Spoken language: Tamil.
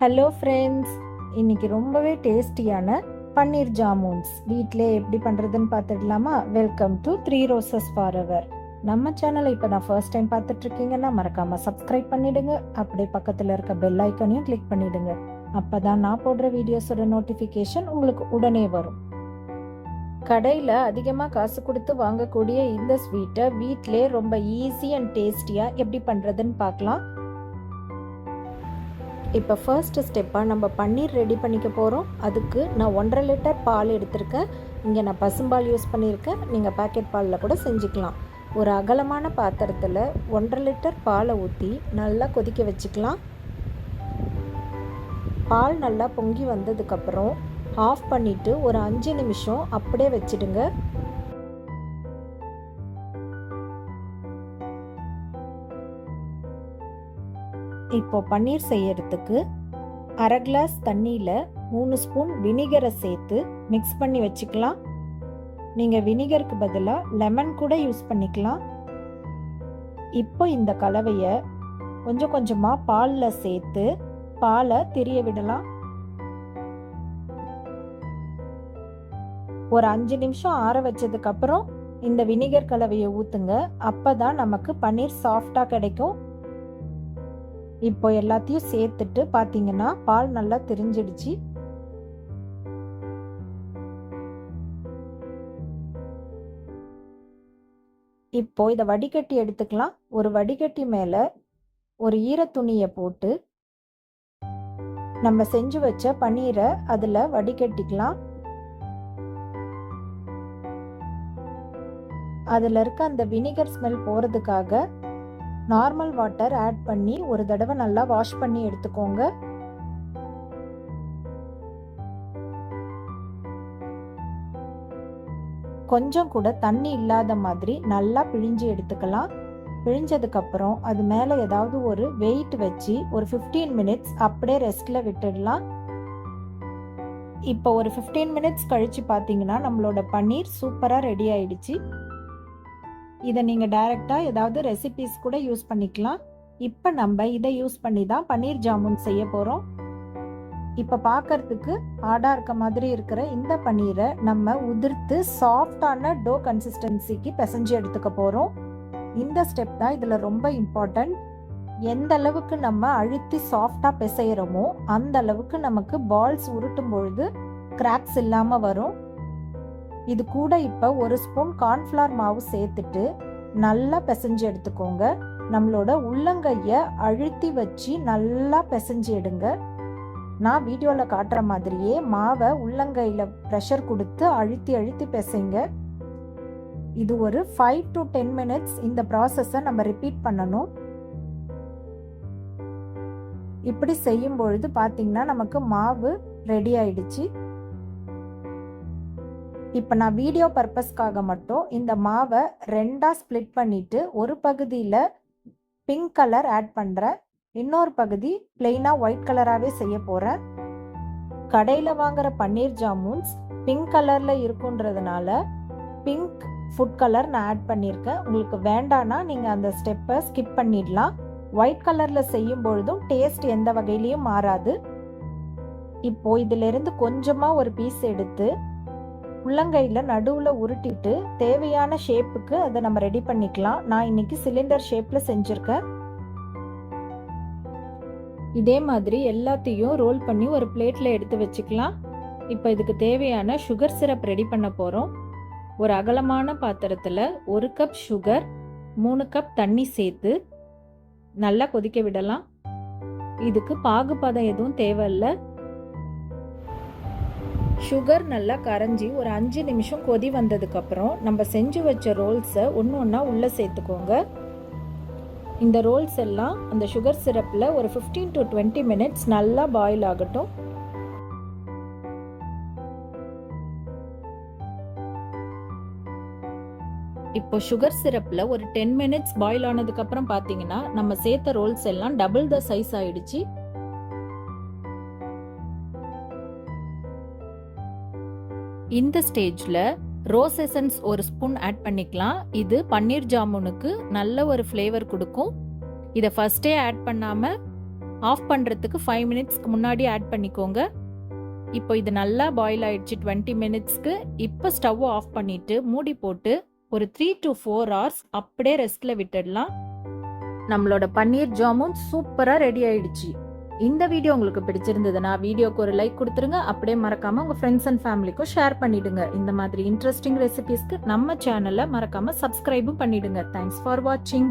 ஹலோ ஃப்ரெண்ட்ஸ் இன்னைக்கு ரொம்பவே டேஸ்டியான பன்னீர் ஜாமூன்ஸ். வீட்டிலே எப்படி பண்ணுறதுன்னு பார்த்துடலாமா welcome to three roses forever நம்ம சேனலை இப்போ நான் ஃபர்ஸ்ட் டைம் பார்த்துட்ருக்கீங்கன்னா மறக்காமல் சப்ஸ்கிரைப் பண்ணிவிடுங்க அப்படியே பக்கத்தில் இருக்க பெல் ஐக்கனையும் கிளிக் பண்ணிவிடுங்க அப்போ தான் நான் போடுற வீடியோஸோட நோட்டிஃபிகேஷன் உங்களுக்கு உடனே வரும். கடையில் அதிகமாக காசு கொடுத்து வாங்கக்கூடிய இந்த ஸ்வீட்டை வீட்டிலே ரொம்ப ஈஸி அண்ட் டேஸ்டியாக எப்படி பண்ணுறதுன்னு பார்க்கலாம் இப்போ ஃபர்ஸ்ட் ஸ்டெப்பாக நம்ம பன்னீர் ரெடி பண்ணிக்க போகிறோம் அதுக்கு நான் ஒன்றரை லிட்டர் பால் எடுத்திருக்கேன். இங்கே நான் பசும்பால் யூஸ் பண்ணியிருக்கேன். நீங்கள் பேக்கெட் பாலில் கூட செஞ்சுக்கலாம். ஒரு அகலமான பாத்திரத்தில் ஒன்றரை லிட்டர் பாலை ஊற்றி நல்லா கொதிக்க வச்சுக்கலாம். பால் நல்லா பொங்கி வந்ததுக்கப்புறம் ஆஃப் பண்ணிவிட்டு ஒரு அஞ்சு நிமிஷம் அப்படியே வச்சுடுங்க. இப்போ பன்னீர் செய்யறதுக்கு அரை கிளாஸ் தண்ணியில் மூணு ஸ்பூன் வினிகரை சேர்த்து மிக்ஸ் பண்ணி வச்சுக்கலாம். நீங்கள் வினிகருக்கு பதிலாக லெமன் கூட யூஸ் பண்ணிக்கலாம். இப்போ இந்த கலவையை கொஞ்சம் கொஞ்சமாக பாலில் சேர்த்து பாலை திரிய விடலாம். ஒரு அஞ்சு நிமிஷம் ஆற வச்சதுக்கப்புறம் இந்த வினிகர் கலவையை ஊற்றுங்க அப்போ தான் நமக்கு பன்னீர் சாஃப்டாக கிடைக்கும். இப்போ எல்லாத்தையும் சேர்த்துட்டு பார்த்தீங்கன்னா பால் நல்லா தெரிஞ்சிடுச்சு. இப்போ இதை வடிகட்டி எடுத்துக்கலாம். ஒரு வடிகட்டி மேலே ஒரு ஈர துணியை போட்டு நம்ம செஞ்சு வச்ச பன்னீரை அதில் வடிகட்டிக்கலாம். அதில் இருக்க அந்த வினிகர் ஸ்மெல் போகிறதுக்காக நார்மல் வாட்டர் ஆட் பண்ணி ஒரு தடவை நல்லா வாஷ் பண்ணி எடுத்துக்கோங்க. கொஞ்சம் கூட தண்ணி இல்லாத மாதிரி நல்லா பிழிஞ்சு எடுத்துக்கலாம். பிழிஞ்சதுக்கப்புறம் அது மேலே ஏதாவது ஒரு வெயிட் வச்சு ஒரு ஃபிஃப்டீன் மினிட்ஸ் அப்படியே ரெஸ்ட்டில் விட்டுடலாம். இப்போ ஒரு ஃபிஃப்டீன் மினிட்ஸ் கழித்து பார்த்தீங்கன்னா நம்மளோட பன்னீர் சூப்பராக ரெடி ஆயிடுச்சு. இதை நீங்கள் டைரெக்டாக ஏதாவது ரெசிபிஸ் கூட யூஸ் பண்ணிக்கலாம். இப்போ நம்ம இதை யூஸ் பண்ணி தான் பன்னீர் ஜாமுன் செய்ய போகிறோம் இப்போ பார்க்கறதுக்கு ஆடாக இருக்க மாதிரி இருக்கிற இந்த பன்னீரை நம்ம உதிர்த்து சாஃப்டான டோ கன்சிஸ்டன்சிக்கு பிசைஞ்சு எடுத்துக்க போகிறோம் இந்த ஸ்டெப் தான் இதில் ரொம்ப இம்பார்ட்டன்ட் எந்த அளவுக்கு நம்ம அழுத்தி சாஃப்டாக பிசைகிறோமோ அந்த அளவுக்கு நமக்கு பால்ஸ் உருட்டும் பொழுது கிராக்ஸ் இல்லாமல் வரும். இது கூட இப்போ ஒரு ஸ்பூன் கார்ன்ஃப்ளவர் மாவு சேர்த்துட்டு நல்லா பிசைஞ்சு எடுத்துக்கோங்க. நம்மளோட உள்ளங்கையை அழுத்தி வச்சு நல்லா பிசைஞ்சு எடுங்க. நான் வீடியோவில் காட்டுற மாதிரியே மாவை உள்ளங்கையில் ப்ரெஷர் கொடுத்து அழுத்தி அழுத்தி பிசைங்க. இது ஒரு ஃபைவ் டு டென் மினிட்ஸ் இந்த ப்ராசஸை நம்ம ரிப்பீட் பண்ணணும். இப்படி செய்யும் பொழுது பார்த்தீங்கன்னா நமக்கு மாவு ரெடி ஆயிடுச்சு. இப்போ நான் வீடியோ பர்பஸ்க்காக மட்டும் இந்த மாவை ரெண்டாக ஸ்ப்ளிட் பண்ணிவிட்டு ஒரு பகுதியில் பிங்க் கலர் ஆட் பண்ணுறேன் இன்னொரு பகுதி பிளெயினாக ஒயிட் கலராகவே செய்ய போகிறேன் கடையில் வாங்குற பன்னீர் ஜாமுன்ஸ் பிங்க் கலரில் இருக்குன்றதுனால பிங்க் ஃபுட் கலர் நான் ஆட் பண்ணியிருக்கேன் உங்களுக்கு வேண்டானா நீங்கள் அந்த ஸ்டெப்பை ஸ்கிப் பண்ணிடலாம். ஒயிட் கலரில் செய்யும் பொழுதும் டேஸ்ட் எந்த வகையிலையும் மாறாது. இப்போ இதிலிருந்து கொஞ்சமாக ஒரு பீஸ் எடுத்து உள்ளங்கையில் நடுவில் உருட்டிட்டு தேவையான ஷேப்புக்கு அதை நம்ம ரெடி பண்ணிக்கலாம். நான் இன்னைக்கு சிலிண்டர் ஷேப்பில் செஞ்சுருக்கேன். இதே மாதிரி எல்லாத்தையும் ரோல் பண்ணி ஒரு பிளேட்டில் எடுத்து வச்சுக்கலாம். இப்போ இதுக்கு தேவையான சுகர் சிரப் ரெடி பண்ண போகிறோம் ஒரு அகலமான பாத்திரத்தில் ஒரு கப் சுகர் மூணு கப் தண்ணி சேர்த்து நல்லா கொதிக்க விடலாம். இதுக்கு பாகுபதம் எதுவும் தேவையில்லை. சுகர் நல்லா கரைஞ்சி ஒரு அஞ்சு நிமிஷம் கொதி வந்ததுக்கப்புறம் நம்ம செஞ்சு வச்ச ரோல்ஸை ஒன்று ஒன்றா உள்ளே சேர்த்துக்கோங்க. இந்த ரோல்ஸ் எல்லாம் அந்த சுகர் சிரப்பில் ஒரு ஃபிஃப்டீன் டு டுவெண்ட்டி மினிட்ஸ் நல்லா பாயில் ஆகட்டும். இப்போ சுகர் சிரப்பில் ஒரு டென் மினிட்ஸ் பாயில் ஆனதுக்கப்புறம் பார்த்தீங்கன்னா நம்ம சேர்த்த ரோல்ஸ் எல்லாம் டபுள் த சைஸ் ஆயிடுச்சு. இந்த ஸ்டேஜில் ரோஸ் எசன்ஸ் ஒரு ஸ்பூன் ஆட் பண்ணிக்கலாம். இது பன்னீர் ஜாமுனுக்கு நல்ல ஒரு ஃப்ளேவர் கொடுக்கும். இதை ஃபஸ்ட்டே ஆட் பண்ணாமல் ஆஃப் பண்ணுறதுக்கு ஃபைவ் மினிட்ஸ்க்கு முன்னாடி ஆட் பண்ணிக்கோங்க. இப்போ இது நல்லா பாயில் ஆயிடுச்சு டுவெண்ட்டி மினிட்ஸ்க்கு இப்போ ஸ்டவ் ஆஃப் பண்ணிட்டு மூடி போட்டு ஒரு த்ரீ டு ஃபோர் ஹவர்ஸ் அப்படியே ரெஸ்ட்டில் விட்டுடலாம். நம்மளோட பன்னீர் ஜாமுன் சூப்பராக ரெடி ஆயிடுச்சு. இந்த வீடியோ உங்களுக்கு பிடிச்சிருந்ததுன்னா வீடியோக்கு ஒரு லைக் கொடுத்துருங்க. அப்படியே மறக்காம உங்க ஃப்ரெண்ட்ஸ் அண்ட் ஃபேமிலிக்கும் ஷேர் பண்ணிடுங்க. இந்த மாதிரி இன்ட்ரெஸ்டிங் ரெசிபிஸ்க்கு நம்ம சேனலை மறக்காம சப்ஸ்கிரைபும் பண்ணிடுங்க. தேங்க்ஸ் ஃபார் வாட்சிங்